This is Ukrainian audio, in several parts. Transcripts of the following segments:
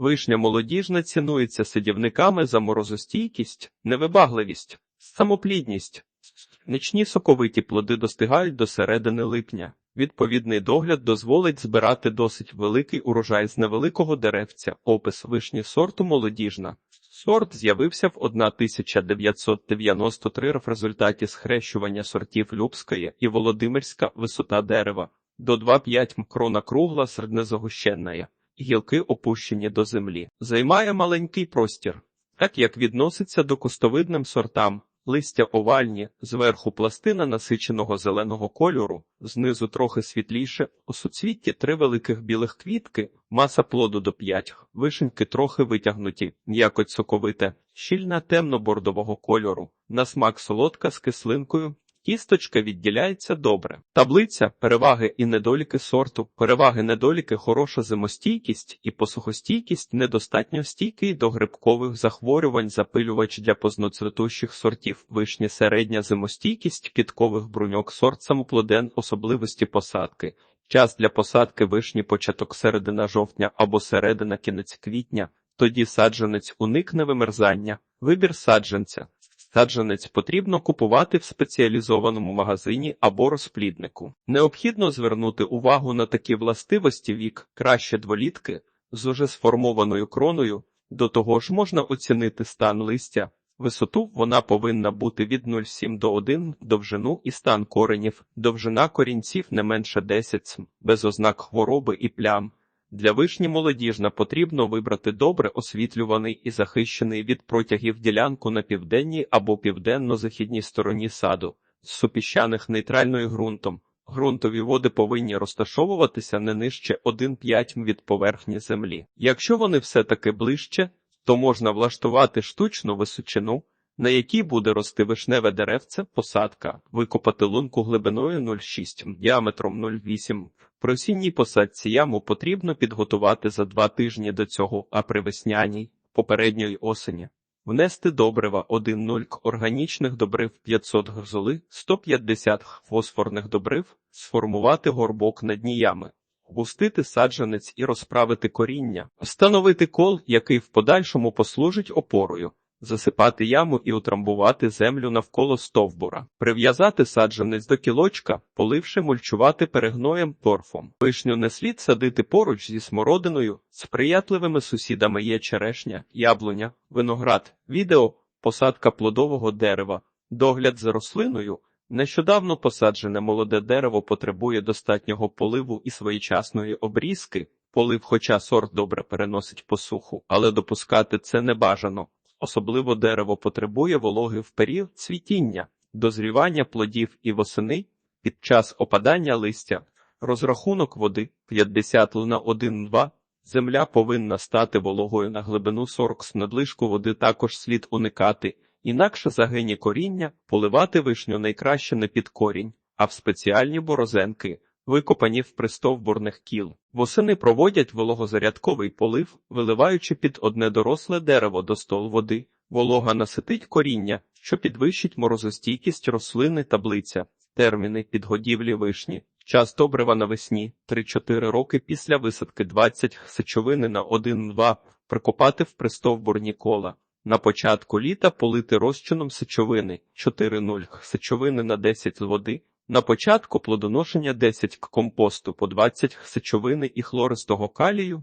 Вишня молодіжна цінується садівниками за морозостійкість, невибагливість, самоплідність. Нічні соковиті плоди достигають до середини липня. Відповідний догляд дозволить збирати досить великий урожай з невеликого деревця. Опис вишні сорту молодіжна. Сорт з'явився в 1993 в результаті схрещування сортів Любської і Володимирська висота дерева до 2,5 мкрона кругла середнезагущенна. Гілки опущені до землі. Займає маленький простір. Так як відноситься до кустовидним сортам, листя овальні, зверху пластина насиченого зеленого кольору, знизу трохи світліше, у суцвітті три великих білих квітки, маса плоду до 5, вишеньки трохи витягнуті, м'якоть соковите, щільна темно-бордового кольору, на смак солодка з кислинкою, Кісточка відділяється добре. Таблиця переваги і недоліки сорту. Переваги недоліки хороша зимостійкість і посухостійкість недостатньо стійкий до грибкових захворювань запилювач для позноцветущих сортів. Вишня середня зимостійкість підкових бруньок сорт самоплоден особливості посадки. Час для посадки вишні початок середина жовтня або середина кінець квітня. Тоді саджанець уникне вимерзання. Вибір саджанця. Саджанець потрібно купувати в спеціалізованому магазині або розпліднику. Необхідно звернути увагу на такі властивості вік, краще дволітки з уже сформованою кроною. До того ж можна оцінити стан листя. Висоту вона повинна бути від 0,7 до 1, довжину і стан коренів, довжина корінців не менше 10 см, без ознак хвороби і плям. Для вишні молодіжна потрібно вибрати добре освітлюваний і захищений від протягів ділянку на південній або південно-західній стороні саду, з супіщаних нейтральною ґрунтом. Ґрунтові води повинні розташовуватися не нижче 1,5 м від поверхні землі. Якщо вони все-таки ближче, то можна влаштувати штучну височину, на якій буде рости вишневе деревце, посадка, викопати лунку глибиною 0,6 м, діаметром 0,8 м. При осінній посадці яму потрібно підготувати за два тижні до цього, а при весняній попередньої осені внести добрива 1,0 к органічних добрив 500 гзоли, 150 фосфорних добрив, сформувати горбок на дні ями. Пустити саджанець і розправити коріння, встановити кол, який в подальшому послужить опорою, засипати яму і утрамбувати землю навколо стовбура, прив'язати саджанець до кілочка, поливши мульчувати перегноєм торфом. Вишню не слід садити поруч зі смородиною, сприятливими сусідами є черешня, яблуня, виноград, відео, посадка плодового дерева, догляд за рослиною. Нещодавно посаджене молоде дерево потребує достатнього поливу і своєчасної обрізки. Полив, хоча сорт добре переносить посуху, але допускати це не бажано. Особливо дерево потребує вологи в період цвітіння, дозрівання плодів і восени під час опадання листя, розрахунок води 50 на 1-2. Земля повинна стати вологою на глибину 40 с надлишку води також слід уникати, інакше загині коріння, поливати вишню найкраще не під корінь, а в спеціальні борозенки викопані в пристовбурних кіл. Восени проводять вологозарядковий полив, виливаючи під одне доросле дерево до стол води. Волога наситить коріння, що підвищить морозостійкість рослини таблиця, терміни підгодівлі вишні. Час добрива навесні 3-4 роки після висадки 20 сечовини на 1-2, прикопати в пристовбурні кола. На початку літа полити розчином сечовини 4-0 сечовини на 10 води, на початку плодоношення 10 к компосту по 20 сечовини і хлористого калію,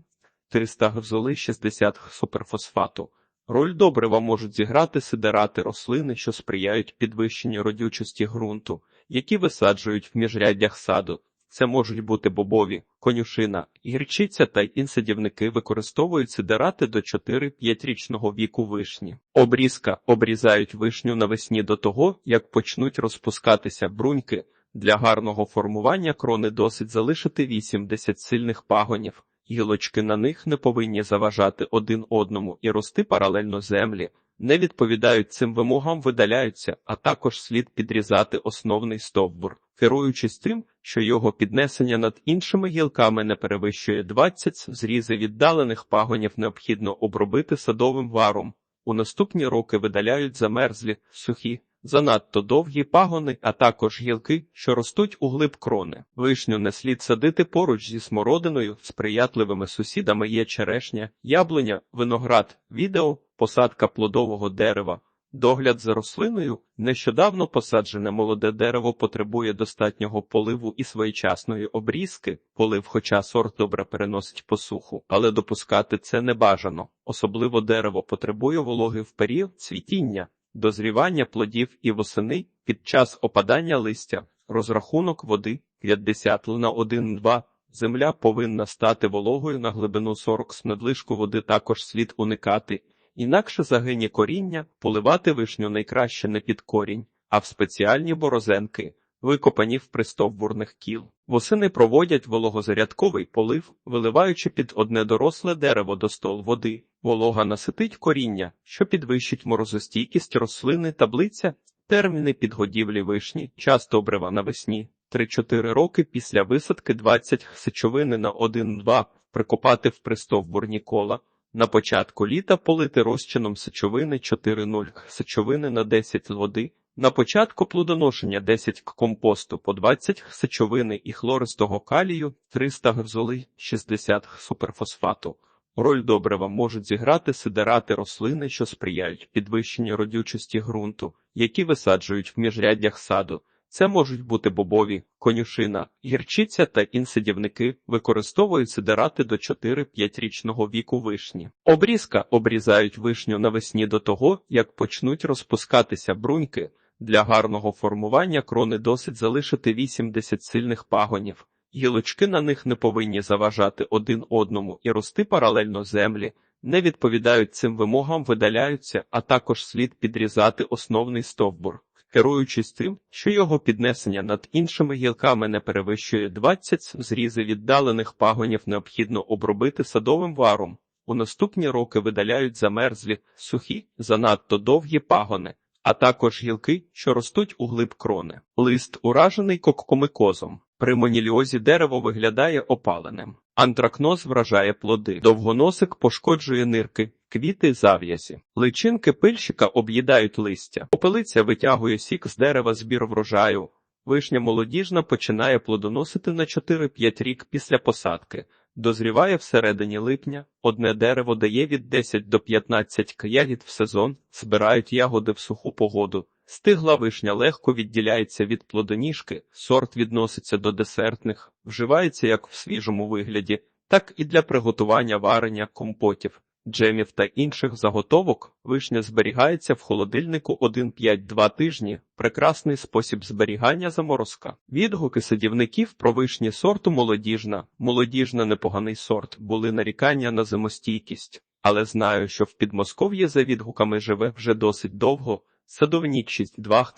300 гзоли 60 суперфосфату. Роль добрива можуть зіграти сидерати рослини, що сприяють підвищенню родючості ґрунту, які висаджують в міжряддях саду. Це можуть бути бобові, конюшина, гірчиця та інсадівники використовують сидерати до 4-5-річного віку вишні. Обрізка обрізають вишню навесні до того, як почнуть розпускатися бруньки. Для гарного формування крони досить залишити 80 сильних пагонів. Гілочки на них не повинні заважати один одному і рости паралельно землі, не відповідають цим вимогам, видаляються, а також слід підрізати основний стовбур, керуючись тим, що його піднесення над іншими гілками не перевищує 20 зрізи віддалених пагонів необхідно обробити садовим варом. У наступні роки видаляють замерзлі, сухі, занадто довгі пагони, а також гілки, що ростуть у глиб крони. Вишню не слід садити поруч зі смородиною, сприятливими сусідами є черешня, яблуня, виноград, відео, посадка плодового дерева. Догляд за рослиною нещодавно посаджене молоде дерево потребує достатнього поливу і своєчасної обрізки. Полив, хоча сорт добре переносить посуху, але допускати це не бажано. Особливо дерево потребує вологи в період цвітіння, дозрівання плодів і восени під час опадання листя. Розрахунок води 50 на 1,2. Земля повинна стати вологою на глибину 40 с надлишку води також слід уникати. Інакше загине коріння, поливати вишню найкраще не під корінь, а в спеціальні борозенки, викопані в пристовбурних кіл. Восени проводять вологозарядковий полив, виливаючи під одне доросле дерево до стол води. Волога наситить коріння, що підвищить морозостійкість рослини таблиця, терміни підгодівлі вишні, час добрива навесні. 3-4 роки після висадки 20 сечовини на 1-2 прикопати в пристовбурні кола. На початку літа полити розчином сечовини 4,0 сечовини на 10 води. На початку плодоношення 10 к компосту по 20 сечовини і хлористого калію, 300 гзоли, 60 суперфосфату. Роль добрива можуть зіграти сидерати рослини, що сприяють підвищенню родючості ґрунту, які висаджують в міжряддях саду. Це можуть бути бобові, конюшина, гірчиця та інсидівники, використовують сидерати до 4-5-річного віку вишні. Обрізка обрізають вишню навесні до того, як почнуть розпускатися бруньки. Для гарного формування крони досить залишити 80 сильних пагонів. Гілочки на них не повинні заважати один одному і рости паралельно землі. Не відповідають цим вимогам, видаляються, а також слід підрізати основний стовбур керуючись тим, що його піднесення над іншими гілками не перевищує 20 зрізи віддалених пагонів необхідно обробити садовим варом. У наступні роки видаляють замерзлі, сухі, занадто довгі пагони, а також гілки, що ростуть у глиб крони. Лист уражений коккомикозом. При моніліозі дерево виглядає опаленим. Антракноз вражає плоди. Довгоносик пошкоджує нирки, квіти зав'язі. Личинки пильщика об'їдають листя. Попелиця витягує сік з дерева збір врожаю. Вишня молодіжна починає плодоносити на 4-5 рік після посадки. Дозріває всередині липня, одне дерево дає від 10 до 15 ягід в сезон, збирають ягоди в суху погоду. Стигла вишня легко відділяється від плодоніжки, сорт відноситься до десертних, вживається як в свіжому вигляді, так і для приготування варення компотів, джемів та інших заготовок. Вишня зберігається в холодильнику 1-5-2 тижні. Прекрасний спосіб зберігання заморозка. Відгуки садівників про вишні сорту молодіжна. Молодіжна непоганий сорт, були нарікання на зимостійкість, але знаю, що в Підмосков'ї за відгуками живе вже досить довго. Садовнічість 2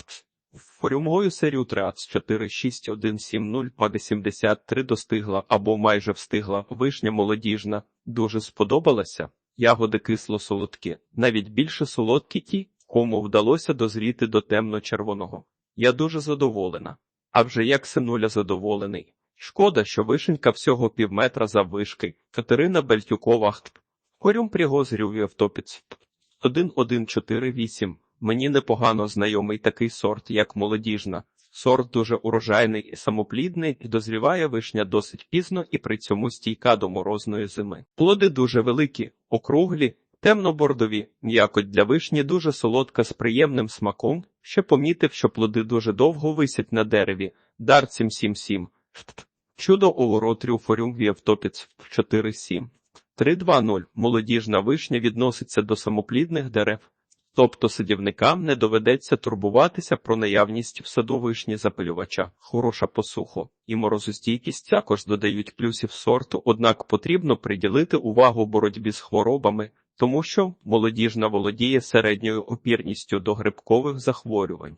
Форюмовою серію Трац 46170 по 73 достигла або майже встигла вишня молодіжна. Дуже сподобалася. Ягоди кисло-солодкі, навіть більше солодкі ті, кому вдалося дозріти до темно-червоного. Я дуже задоволена. А вже як синуля задоволений. Шкода, що вишенька всього півметра заввишки. Катерина Бельтюкова. Корюм пригозрює автопіц. 1148 Мені непогано знайомий такий сорт, як молодіжна. Сорт дуже урожайний і самоплідний, і дозріває вишня досить пізно і при цьому стійка до морозної зими. Плоди дуже великі, округлі, темно-бордові, м'якоть для вишні дуже солодка з приємним смаком. Ще помітив, що плоди дуже довго висять на дереві. Дар 777. Чудо у трюфорюм віавтопіц 47. 320. Молодіжна вишня відноситься до самоплідних дерев. Тобто садівникам не доведеться турбуватися про наявність в саду вишні запилювача, хороша посухо і морозостійкість також додають плюсів сорту, однак потрібно приділити увагу боротьбі з хворобами, тому що молодіжна володіє середньою опірністю до грибкових захворювань.